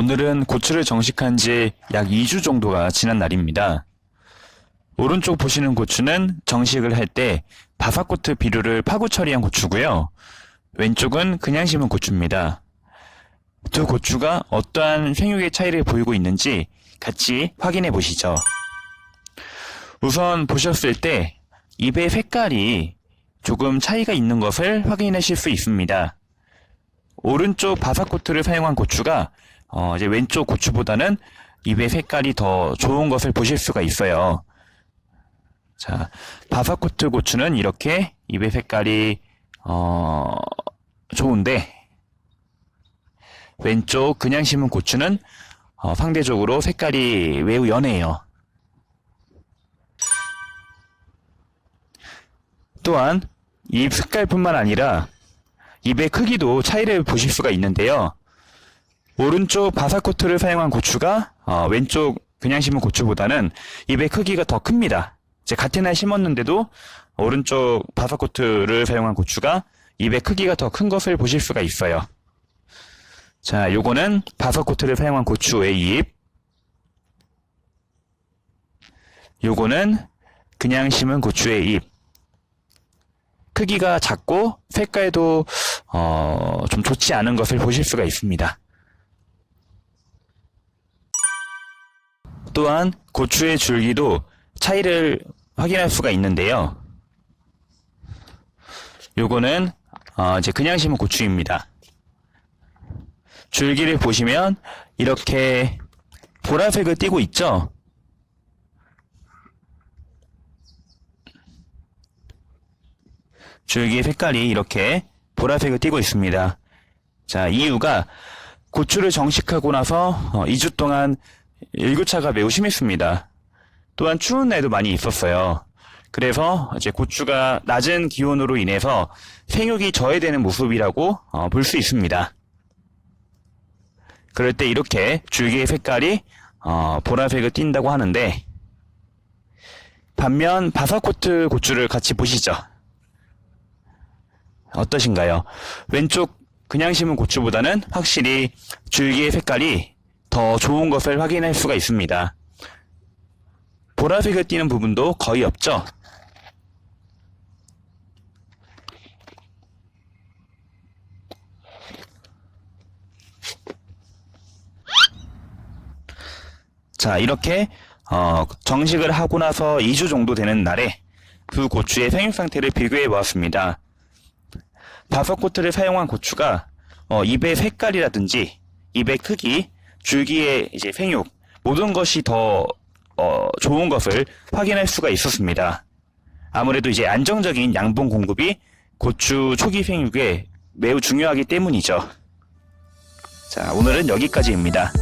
오늘은 고추를 정식한 지 약 2주 정도가 지난 날입니다. 오른쪽 보시는 고추는 정식을 할 때 바사코트 비료를 파고 처리한 고추고요. 왼쪽은 그냥 심은 고추입니다. 두 고추가 어떠한 생육의 차이를 보이고 있는지 같이 확인해 보시죠. 우선 보셨을 때 잎의 색깔이 조금 차이가 있는 것을 확인하실 수 있습니다. 오른쪽 바사코트를 사용한 고추가 어, 이제 왼쪽 고추보다는 잎의 색깔이 더 좋은 것을 보실 수가 있어요. 자, 바사코트 고추는 이렇게 잎의 색깔이 어, 좋은데 왼쪽 그냥 심은 고추는 어, 상대적으로 색깔이 매우 연해요. 또한 잎 색깔뿐만 아니라 잎의 크기도 차이를 보실 수가 있는데요. 오른쪽 바사코트를 사용한 고추가 어, 왼쪽 그냥 심은 고추보다는 잎의 크기가 더 큽니다. 이제 같은 날 심었는데도 오른쪽 바사코트를 사용한 고추가 잎의 크기가 더 큰 것을 보실 수가 있어요. 자, 요거는 바사코트를 사용한 고추의 잎. 요거는 그냥 심은 고추의 잎. 크기가 작고 색깔도 어, 좀 좋지 않은 것을 보실 수가 있습니다. 또한 고추의 줄기도 차이를 확인할 수가 있는데요. 요거는 어, 이제 그냥 심은 고추입니다. 줄기를 보시면 이렇게 보라색을 띠고 있죠? 줄기의 색깔이 이렇게 보라색을 띠고 있습니다. 자, 이유가 고추를 정식하고 나서 어, 2주 동안 일교차가 매우 심했습니다. 또한 추운 날도 많이 있었어요. 그래서 이제 고추가 낮은 기온으로 인해서 생육이 저해되는 모습이라고 어, 볼 수 있습니다. 그럴 때 이렇게 줄기의 색깔이 어, 보라색을 띈다고 하는데 반면 바사코트 고추를 같이 보시죠. 어떠신가요? 왼쪽 그냥 심은 고추보다는 확실히 줄기의 색깔이 더 좋은 것을 확인할 수가 있습니다. 보라색을 띠는 부분도 거의 없죠? 자, 이렇게 어, 정식을 하고 나서 2주 정도 되는 날에 두 고추의 생육 상태를 비교해 보았습니다. 다섯 코트를 사용한 고추가 어, 잎의 색깔이라든지 잎의 크기, 줄기의 이제 생육 모든 것이 더 어, 좋은 것을 확인할 수가 있었습니다. 아무래도 이제 안정적인 양분 공급이 고추 초기 생육에 매우 중요하기 때문이죠. 자, 오늘은 여기까지입니다.